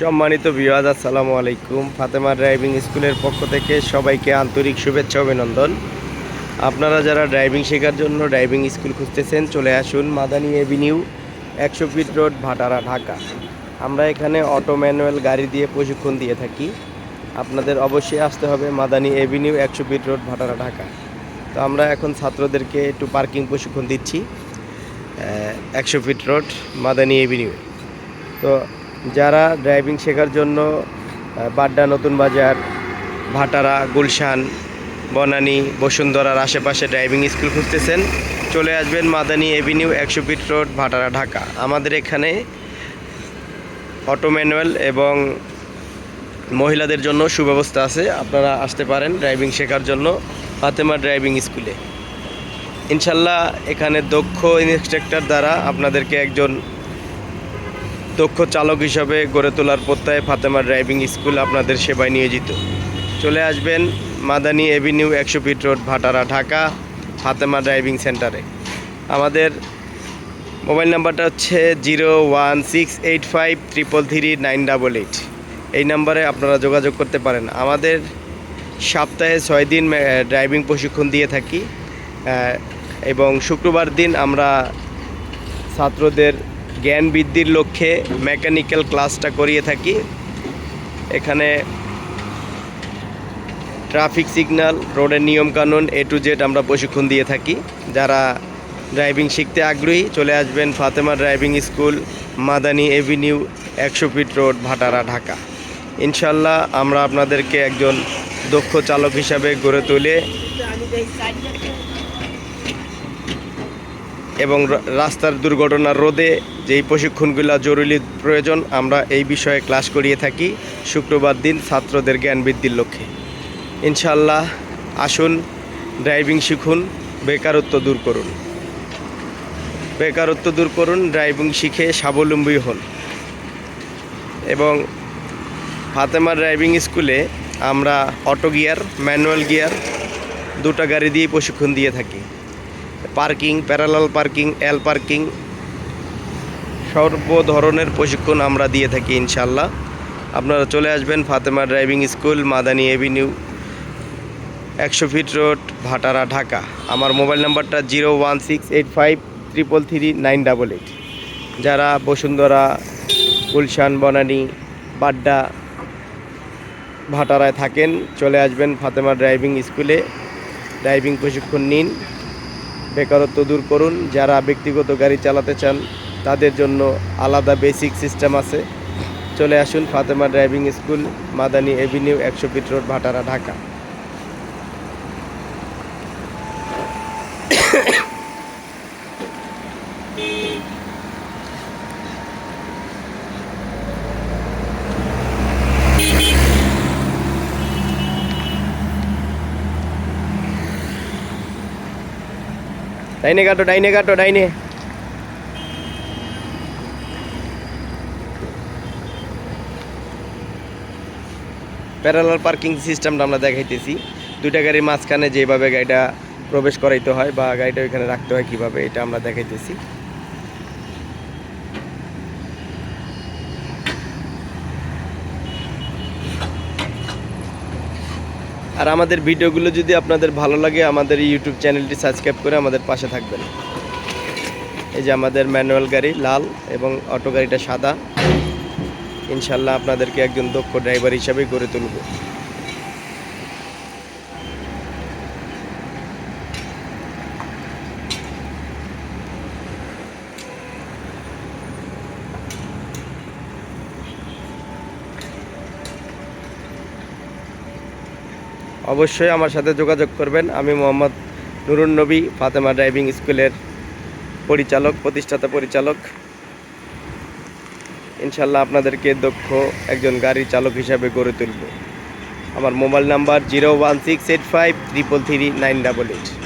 সম্মানিত বিওয়াজ আসসালামু আলাইকুম। ফাতেমা ড্রাইভিং স্কুলের পক্ষ থেকে সবাইকে আন্তরিক শুভেচ্ছা, অভিনন্দন। আপনারা যারা ড্রাইভিং শেখার জন্য ড্রাইভিং স্কুল খুঁজতেছেন, চলে আসুন মাদানি এভিনিউ, একশো ফিট রোড, ভাটারা, ঢাকা। আমরা এখানে অটো ম্যানুয়াল গাড়ি দিয়ে প্রশিক্ষণ দিয়ে থাকি। আপনাদের অবশ্যই আসতে হবে মাদানি এভিনিউ, একশো ফিট রোড, ভাটারা, ঢাকা। তো আমরা এখন ছাত্রদেরকে একটু পার্কিং প্রশিক্ষণ দিচ্ছি একশো ফিট রোড, মাদানি এভিনিউ তো যারা ড্রাইভিং শেখার জন্য বাড্ডা, নতুন বাজার, ভাটারা, গুলশান, বনানী, বসুন্ধরার আশেপাশে ড্রাইভিং স্কুল খুঁজতেছেন, চলে আসবেন মাদানী এভিনিউ একশো ফিট রোড ভাটারা, ঢাকা। আমাদের এখানে অটো ম্যানুয়াল এবং মহিলাদের জন্য সুব্যবস্থা আছে। আপনারা আসতে পারেন ড্রাইভিং শেখার জন্য ফাতেমা ড্রাইভিং স্কুলে ইনশাল্লাহ এখানে দক্ষ ইনস্ট্রাক্টর দ্বারা আপনাদেরকে একজন দক্ষ চালক হিসাবে গড়ে তোলার প্রত্যয়ে ফাতেমা ড্রাইভিং স্কুল আপনাদের সেবায় নিয়োজিত। চলে আসবেন মাদানী এভিনিউ একশো feet road, Bhatara, Dhaka, Fatema driving সেন্টারে। আমাদের মোবাইল নাম্বারটা হচ্ছে zero one six eight five triple three nine double eight. এই নাম্বারে আপনারা যোগাযোগ করতে পারেন। আমাদের সপ্তাহে ছয় দিন ড্রাইভিং প্রশিক্ষণ দিয়ে থাকি। এবং শুক্রবার দিন আমরা ছাত্রদের জ্ঞান বৃদ্ধির লক্ষ্যে মেকানিক্যাল ক্লাসটা করিয়ে থাকি। এখানে ট্রাফিক সিগন্যাল রোডের নিয়মকানুন এ টু জেড আমরা প্রশিক্ষণ দিয়ে থাকি। যারা ড্রাইভিং শিখতে আগ্রহী, চলে আসবেন Fatema driving school Madani avenue একশো ফিট রোড ভাটারা, ঢাকা। ইনশাল্লাহ আমরা আপনাদেরকে একজন দক্ষ চালক হিসাবে গড়ে তুলে এবং রাস্তার দুর্ঘটনা রোধে যেই প্রশিক্ষণগুলো জরুরি প্রয়োজন, আমরা এই বিষয়ে ক্লাস করিয়ে থাকি। শুক্রবার দিন ছাত্রদের জ্ঞান বৃদ্ধির লক্ষ্যে। ইনশাল্লাহ আসুন, ড্রাইভিং শিখুন, বেকারত্ব দূর করুন। বেকারত্ব দূর করুন, ড্রাইভিং শিখে স্বাবলম্বী হন। এবং ফাতেমা ড্রাইভিং স্কুলে আমরা অটো গিয়ার, ম্যানুয়াল গিয়ার দুটো গাড়ি দিয়ে প্রশিক্ষণ দিয়ে থাকি। Parking parallel parking L parking সর্ব ধরনের প্রশিক্ষণ আমরা দিয়ে থাকি ইনশাল্লাহ আপনারা চলে আসবেন Fatema driving school, Madani avenue, একশো ফিট রোড, ভাটারা, ঢাকা। আমার মোবাইল নাম্বারটা zero one six eight five triple three nine double eight. যারা বসুন্ধরা, গুলশান, বনানী, বাড্ডা, ভাটারায় থাকেন, চলে আসবেন ফাতেমা ড্রাইভিং স্কুলে। ড্রাইভিং প্রশিক্ষণ নিন। বেকারত্ব দূর করুন। যারা ব্যক্তিগত গাড়ি চালাতে চান, তাদের জন্য আলাদা বেসিক সিস্টেম আছে। চলে আসুন Fatema driving school Madani avenue একশো ফিট রোড ভাটারা, ঢাকা। ডাইনে কাটো ডাইনে কাটো, ডাইনে। প্যারালাল পার্কিং সিস্টেমটা আমরা দেখাইতেছি। দুইটা গাড়ির মাঝখানে যেভাবে গাড়িটা প্রবেশ করাইতে হয় বা গাড়িটা ওইখানে রাখতে হয় কীভাবে, এটা আমরা দেখাইতেছি। আর আমাদের ভিডিওগুলো যদি আপনাদের ভালো লাগে, আমাদের ইউটিউব চ্যানেলটি সাবস্ক্রাইব করে আমাদের পাশে থাকবেন। এই যে আমাদের ম্যানুয়াল গাড়ি, লাল এবং অটো গাড়িটা সাদা। ইনশাল্লাহ আপনাদেরকে একজন দক্ষ ড্রাইভার হিসাবে গড়ে তুলব। অবশ্যই আমার সাথে যোগাযোগ করবেন। আমি মোহাম্মদ নুরুন নবী, ফাতেমা ড্রাইভিং স্কুলের পরিচালক, প্রতিষ্ঠাতা পরিচালক। ইনশাল্লাহ আপনাদেরকে দক্ষ একজন গাড়ি চালক হিসাবে গড়ে তুলব। আমার mobile number zero one six eight five triple three nine double eight.